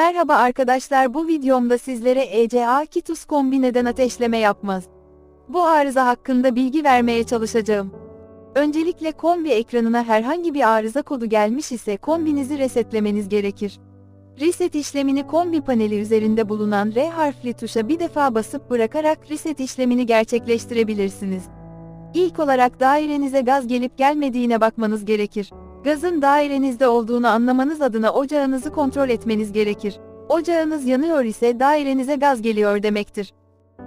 Merhaba arkadaşlar bu videomda sizlere ECA Kitus kombi neden ateşleme yapmaz? Bu arıza hakkında bilgi vermeye çalışacağım. Öncelikle kombi ekranına herhangi bir arıza kodu gelmiş ise kombinizi resetlemeniz gerekir. Reset işlemini kombi paneli üzerinde bulunan R harfli tuşa bir defa basıp bırakarak reset işlemini gerçekleştirebilirsiniz. İlk olarak dairenize gaz gelip gelmediğine bakmanız gerekir. Gazın dairenizde olduğunu anlamanız adına ocağınızı kontrol etmeniz gerekir. Ocağınız yanıyor ise dairenize gaz geliyor demektir.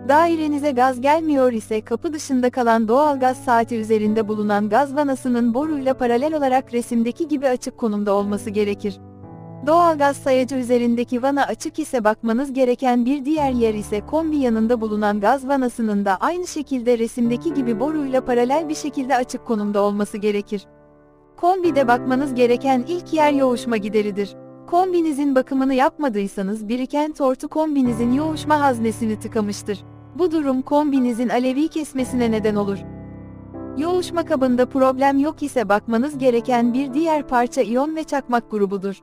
Dairenize gaz gelmiyor ise kapı dışında kalan doğal gaz saati üzerinde bulunan gaz vanasının boruyla paralel olarak resimdeki gibi açık konumda olması gerekir. Doğalgaz sayacı üzerindeki vana açık ise bakmanız gereken bir diğer yer ise kombi yanında bulunan gaz vanasının da aynı şekilde resimdeki gibi boruyla paralel bir şekilde açık konumda olması gerekir. Kombide bakmanız gereken ilk yer yoğuşma gideridir. Kombinizin bakımını yapmadıysanız biriken tortu kombinizin yoğuşma haznesini tıkamıştır. Bu durum kombinizin alevi kesmesine neden olur. Yoğuşma kabında problem yok ise bakmanız gereken bir diğer parça iyon ve çakmak grubudur.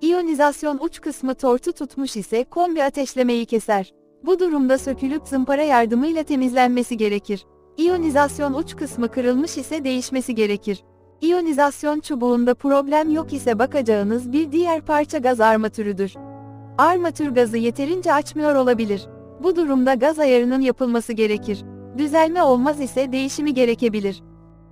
İyonizasyon uç kısmı tortu tutmuş ise kombi ateşlemeyi keser. Bu durumda sökülüp zımpara yardımıyla temizlenmesi gerekir. İyonizasyon uç kısmı kırılmış ise değişmesi gerekir. İyonizasyon çubuğunda problem yok ise bakacağınız bir diğer parça gaz armatürüdür. Armatür gazı yeterince açmıyor olabilir. Bu durumda gaz ayarının yapılması gerekir. Düzelme olmaz ise değişimi gerekebilir.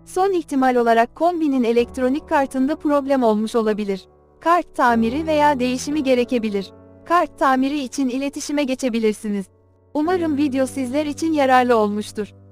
Son ihtimal olarak kombinin elektronik kartında problem olmuş olabilir. Kart tamiri veya değişimi gerekebilir. Kart tamiri için iletişime geçebilirsiniz. Umarım video sizler için yararlı olmuştur.